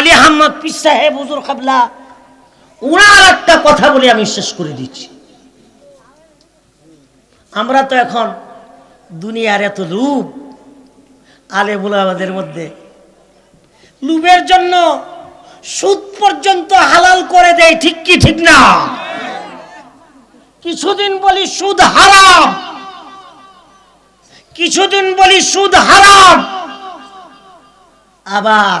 আলী খাবলা একটা কথা বলে আমি শেষ করে দিচ্ছি। আমরা তো এখন দুনিয়ার এত রূপ আলে মধ্যে। লুবের জন্য সুদ পর্যন্ত হালাল করে দেয়, ঠিক কি ঠিক না? কিছুদিন বলি সুদ হারাম, কিছুদিন বলি সুদ হারাম। আবার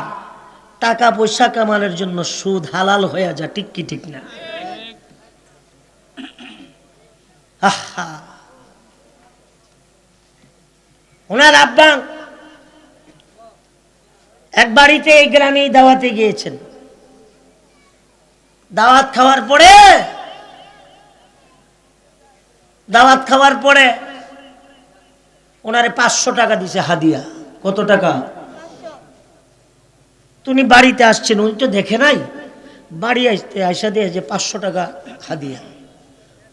টাকা পয়সা কামানোর জন্য সুদ হালাল হয়ে যায়, ঠিক কি ঠিক না? ওনার আব্বা এক বাড়িতে এই গ্রামে দাওয়াতে গিয়েছেন। দাওয়াত খাওয়ার পরে, দাওয়াত খাওয়ার পরে ওনারে পাঁচশো টাকা দিছে হাদিয়া। কত টাকা? তুমি বাড়িতে আসছেন, উনি তো দেখে নাই? বাড়ি আসতে, আইসা দিয়ে যে পাঁচশো টাকা হাদিয়া।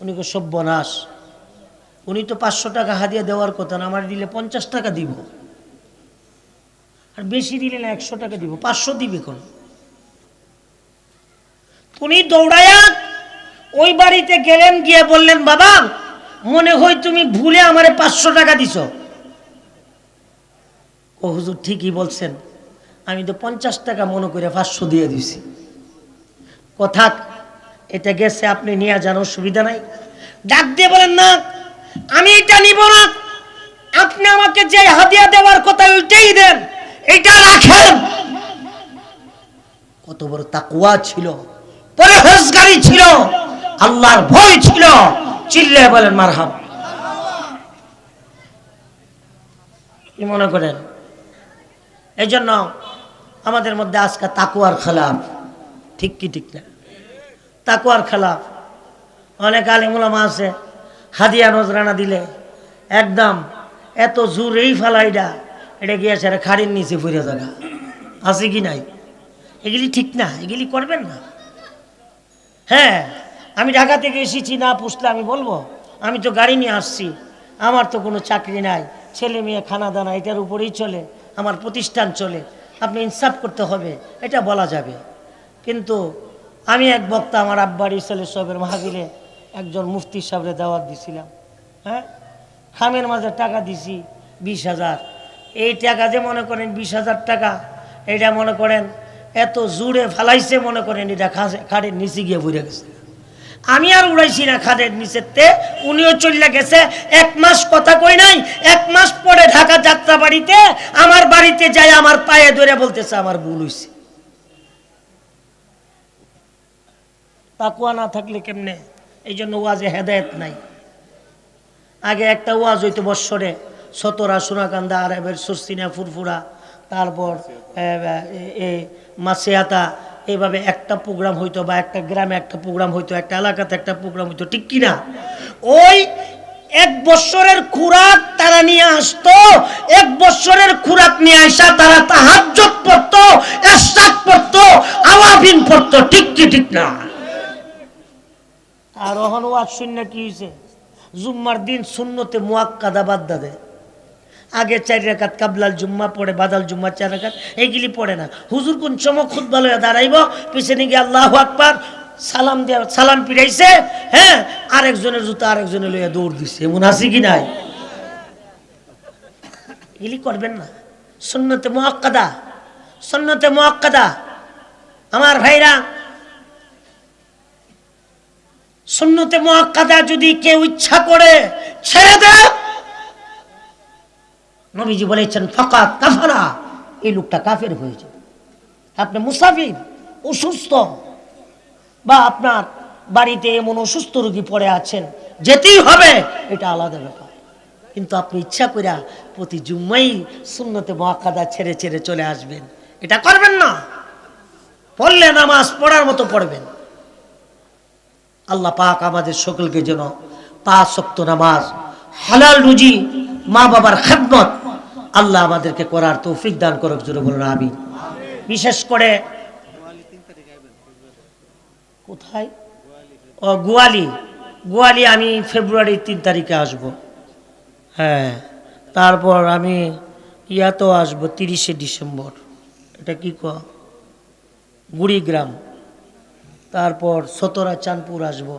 উনি কো সব্যনাশ। উনি তো পাঁচশো টাকা হাদিয়া দেওয়ার কথা না, আমার দিলে পঞ্চাশ টাকা দিব। আর বেশি দিলে না একশো টাকা দিব, পাঁচশো দিবে কোন? উনি দৌড়ায়া ওই বাড়িতে গেলেন, গিয়ে বললেন, বাবা, মনে হয় তুমি ভুলে আমারে পাঁচশো টাকা দিছ। ও হুজুর ঠিকই বলছেন আমি তো পঞ্চাশ টাকা মনে করে পাঁচশো দিয়ে দিছি। কথা এটা গেছে, আপনি নিয়ে যান, অসুবিধা নাই। ডাক দিয়ে বলেন, না, আমি এটা নিব না। আপনি আমাকে যে হাদিয়া দেওয়ার কথা ওইটাই দেন, এটা রাখেন। কত বড় তাকুয়া ছিল, পরহেজগারি ছিল, আল্লাহর ভয় ছিল। চিল্লে বলেন মারহাম কি মনে করেন? এই জন্য আমাদের মধ্যে আজকে তাকুয়ার খেলাফ। ঠিক কি ঠিক না? তাকুয়ার খেলাফ। অনেক আলিমুলামা আছে, হাদিয়া নজরানা দিলে। একদম এত জোরেই ফালাইডা, এটা গিয়েছে এটা খাড়ির নিচে ফুরে জায়গা আছে কি নাই? এগুলি ঠিক না, এগুলি করবেন না। হ্যাঁ আমি ঢাকা থেকে এসেছি, না পুষলে আমি বলব, আমি তো গাড়ি নিয়ে আসছি, আমার তো কোনো চাকরি নাই, ছেলে মেয়ে খানা দানা এটার উপরেই চলে, আমার প্রতিষ্ঠান চলে। আপনি ইনসাফ করতে হবে, এটা বলা যাবে। কিন্তু আমি এক বক্তা আমার আব্বার ইসলে সবের মাহাবিলে একজন মুফতি সাহেবের দাওয়াত দিছিলাম হ্যাঁ? খামের মাঝে টাকা দিছি বিশ হাজার। এই টাকা যে মনে করেন বিশ হাজার টাকা, এটা মনে করেন এত জুড়ে ফালাইছে মনে করেন, এটা খাড়ের নিচে গিয়ে বুঝে গেছে। আমি আর উড়াইছি না খাদের নিচেতে। উনিও চলে গেছে। এক মাস কথা কই নাই। এক মাস পরে ঢাকা যাত্রা বাড়িতে আমার বাড়িতে যাই আমার পায়ে ধরে বলতেছে, আমার ভুল হইছে। তাকুয়া না থাকলে কেমনে? এই জন্য ওয়াজে হেদায়ত নাই। আগে একটা ওয়াজ হইতো বৎসরে, সতরা, সোনাকান্দা আর এবার সস্তিনা ফুরফুরা, তারপর মাসিয়াতা এইভাবে একটা প্রোগ্রাম হইতো বা একটা গ্রামে একটা প্রোগ্রাম হইতো, একটা এলাকাতে একটা প্রোগ্রাম হইতো, ঠিক কিনা? ওই এক বৎসরের খুরাক তারা নিয়ে আসতো, এক বৎসরের খুরাক নিয়ে আসা তারা তাহাজ্জত পড়তো, এরশাদ পড়তো, আওয়াবিন পড়তো, ঠিক কি, ঠিক না? আর ওহন ওয়াজ শূন্য কি হয়েছে জুম্মার দিন শূন্যতে মুয়াক্কাদা বাদ দে আগে চার রেখাত কাবলাল জুম্মা পড়ে, বাদাল জুম্মা চার রেখাত এইগুলি পড়ে না। হুজুর কোন চমক খুদ ভালো দাঁড়াইব? পিছনে গিয়ে আল্লাহ আকবার সালাম দেওয়া সালাম পিড়াইছে হ্যাঁ? আরেকজনের জুতা আরেকজনে লইয়া দৌড় দিছে। এমন আছে কি নাই? এগুলি করবেন না। সুন্নতে মোয়াক্কাদা সুন্নতে মোয়াক্কাদা আমার ভাইরা, সুন্নতে মোয়াক্কাদা যদি কেউ ইচ্ছা করে ছেড়ে দেয় নবীজি বলেছেন ফকাত কাফারা। এই লোকটা কাফের হয়েছে। আপনি মুসাফির, অসুস্থ, বা আপনার বাড়িতে এমন অসুস্থ রোগী পড়ে আছেন, যেতেই হবে, এটা আলাদা ব্যাপার। কিন্তু আপনি ইচ্ছা করে প্রতি জুম্মাই শূন্যতে মহাকাদা ছেড়ে ছেড়ে চলে আসবেন। এটা করবেন না। পড়লে নামাজ পড়ার মতো পড়বেন। আল্লাহ পাক আমাদের সকলকে যেন পাঁচ শক্ত নামাজ, হালাল রুজি মা বাবার খেদমত আল্লাহ আমাদেরকে করার তৌফিক দান করুক, জোরে বলুন আমি বিশেষ করে কোথায়? ও, গোয়ালি। গোয়ালি, আমি ফেব্রুয়ারির তিন তারিখে আসব। হ্যাঁ তারপর আমি ইয়াতেও আসব তিরিশে ডিসেম্বর। এটা কি ক? গুড়িগ্রাম। তারপর সতরা চাঁদপুর আসব।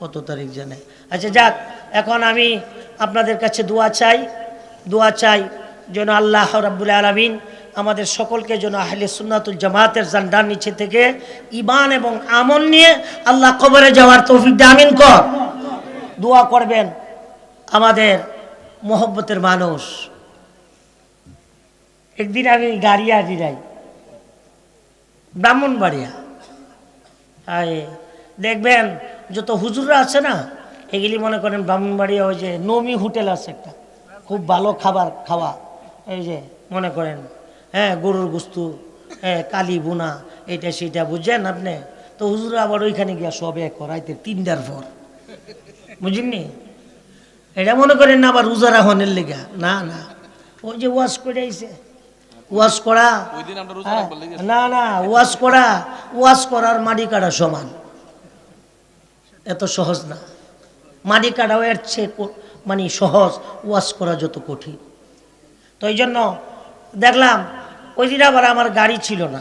কত তারিখ জানে? আচ্ছা যাক, এখন আমি আপনাদের কাছে দোয়া চাই দোয়া চাই যেন আল্লাহ রাব্বুল আলমিন আমাদের সকলকে যেন আহলে সুন্নাতুল জামাতের জান্ডার নিচে থেকে ইমান এবং আমন নিয়ে আল্লাহ কবরে যাওয়ার তৌফিক আমিন কর। দোয়া করবেন আমাদের মোহব্বতের মানুষ। একদিন আমি গাড়ি আদি যাই ব্রাহ্মণবাড়িয়া দেখবেন যত হুজুররা আছে না, এগুলি মনে করেন ব্রাহ্মণবাড়িয়া ওই যে নমি হোটেল আছে একটা, খুব ভালো খাবার খাওয়া। এই যে মনে করেন হ্যাঁ গরুর গুস্তু হ্যাঁ কালি বোনা এটা সেটা বুঝছেন আপনি? তো হুজুরা আবার ওইখানে গিয়া সবে করাইতে তিনটার পর। বুঝিনি এটা মনে করেন না আবার রোজা হনের লেগা। না না। ওই যে ওয়াশ করে আইছে। ওয়াশ করা হ্যাঁ, না না ওয়াশ করা ওয়াশ করার মাটি কাটা সমান। এত সহজ না। মাটি কাটাও এর চেয়ে মানে সহজ ওয়াশ করা যত কঠিন। তো জন্য দেখলাম ওই দিন আবার আমার গাড়ি ছিল না।